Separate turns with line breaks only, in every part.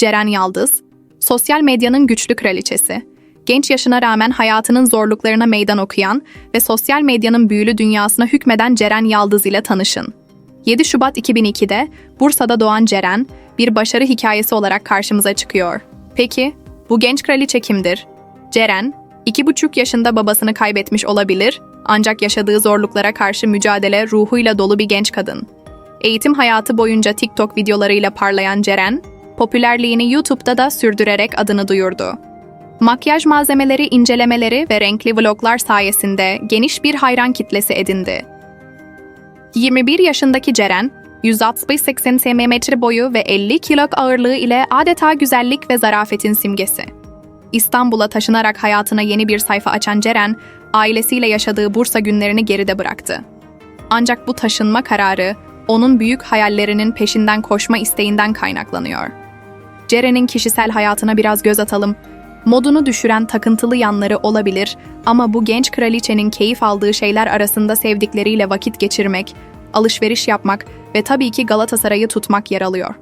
Ceren Yaldız, sosyal medyanın güçlü kraliçesi. Genç yaşına rağmen hayatının zorluklarına meydan okuyan ve sosyal medyanın büyülü dünyasına hükmeden Ceren Yaldız ile tanışın. 7 Şubat 2002'de Bursa'da doğan Ceren, bir başarı hikayesi olarak karşımıza çıkıyor. Peki, bu genç kraliçe kimdir? Ceren, iki buçuk yaşında babasını kaybetmiş olabilir ancak yaşadığı zorluklara karşı mücadele ruhuyla dolu bir genç kadın. Eğitim hayatı boyunca TikTok videolarıyla parlayan Ceren, popülerliğini YouTube'da da sürdürerek adını duyurdu. Makyaj malzemeleri incelemeleri ve renkli vloglar sayesinde geniş bir hayran kitlesi edindi. 21 yaşındaki Ceren, 160-80 cm boyu ve 50 kilo ağırlığı ile adeta güzellik ve zarafetin simgesi. İstanbul'a taşınarak hayatına yeni bir sayfa açan Ceren, ailesiyle yaşadığı Bursa günlerini geride bıraktı. Ancak bu taşınma kararı, onun büyük hayallerinin peşinden koşma isteğinden kaynaklanıyor. Ceren'in kişisel hayatına biraz göz atalım. Modunu düşüren takıntılı yanları olabilir ama bu genç kraliçenin keyif aldığı şeyler arasında sevdikleriyle vakit geçirmek, alışveriş yapmak ve tabii ki Galatasaray'ı tutmak yer alıyor.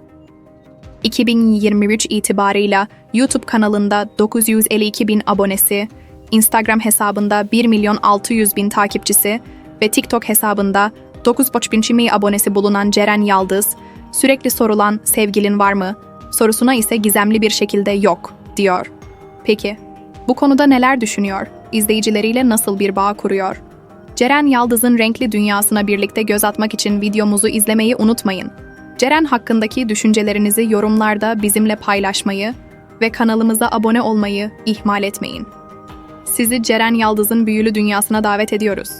2023 itibarıyla YouTube kanalında 952 bin abonesi, Instagram hesabında 1 milyon 600 bin takipçisi ve TikTok hesabında 9,5 bin abonesi bulunan Ceren Yaldız, sürekli sorulan sevgilin var mı sorusuna ise gizemli bir şekilde yok diyor. Peki, bu konuda neler düşünüyor? İzleyicileriyle nasıl bir bağ kuruyor? Ceren Yaldız'ın renkli dünyasına birlikte göz atmak için videomuzu izlemeyi unutmayın. Ceren hakkındaki düşüncelerinizi yorumlarda bizimle paylaşmayı ve kanalımıza abone olmayı ihmal etmeyin. Sizi Ceren Yaldız'ın büyülü dünyasına davet ediyoruz.